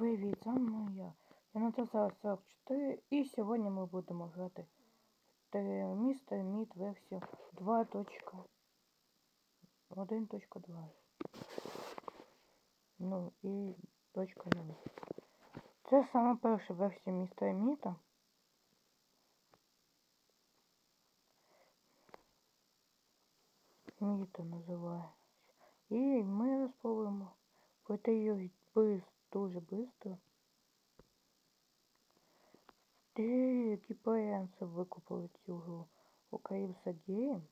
GTA 44 і сьогодні ми будемо грати місто Мід версію 2.1.2. Ну і точка 0. Це саме перша версія міста Міта. Міта називається. І ми спробуємо пройти її без, дуже швидко. Ти які паянці викупили цю гру у Каївса Games?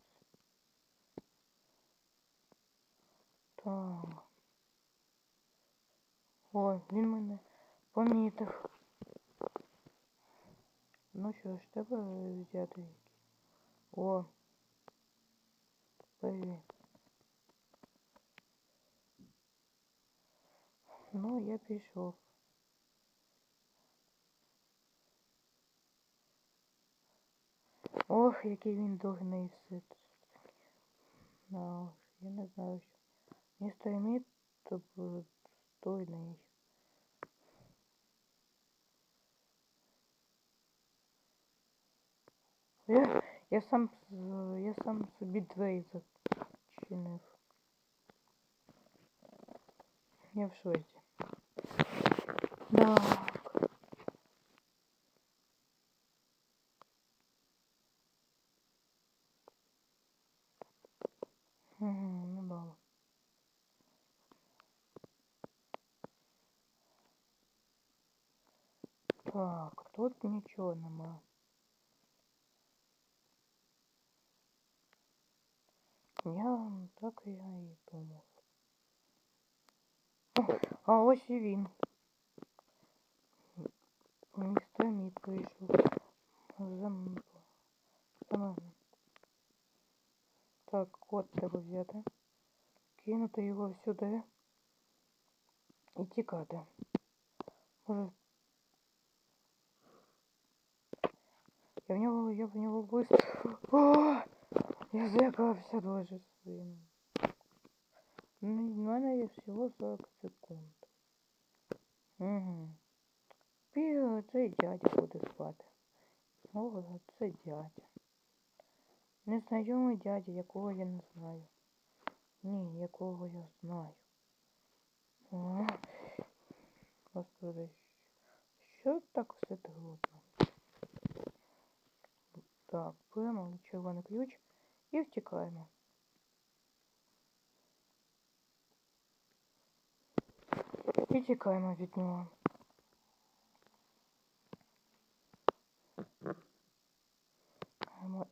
Так. Ой, він мене помітив. Ну що ж, треба взяти. О. Привіт. Ну, я пішов. Ох, який він дурний сит. Ну, я не знаю, що. Містер Мід то був стойний. Я, я сам я сам собі двері зачинив. Я в шоці. Так. Мгм, ну да. Так, тут нічого нема. Я так я і думав. О, а ось і він. Містер Мід прийшов. За м- за мене. Так, код треба взяти. Кинути його сюди. І тікати. Може. Я в нього, я в нього вистрілив. О! Я злякався дуже сильно. Ну, в мене є всього 40 секунд. Угу. Пі, цей дядя буде спати. О, це дядя. Незнайомий дядя, якого я не знаю. Ні, якого я знаю. Господи, що так все трудно? Так, беремо червоний ключ і втікаємо. І тікаємо від нього.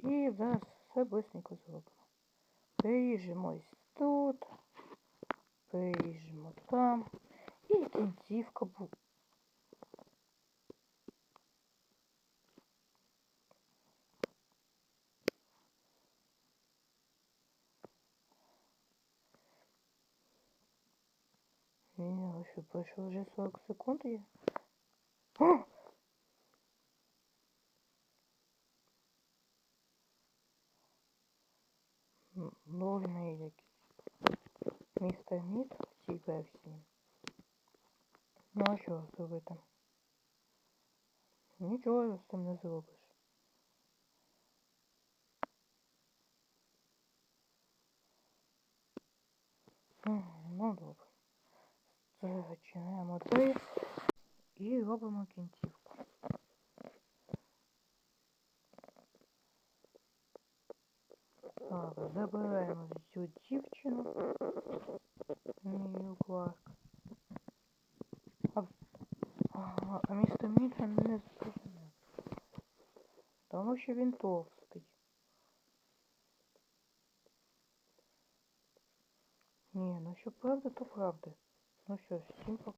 І зараз все быстренько зробимо. Приїжджемо ось тут. Приїжджемо там. І кінцівка буде. Ні, що, пройшло вже 40 секунд є? Якісь. Містер Мід в цій версії. Ну а що зробити? Нічого з цим не зробиш. Ну добре. Зачинаємо двері і робимо кінцівку. Так, забираємо цю дівчину. Мію Кларк. А, а, а місто Міта не зрозумів. Тому що він товстий. Ні, ну що правда, то правда. Ну що всім пока.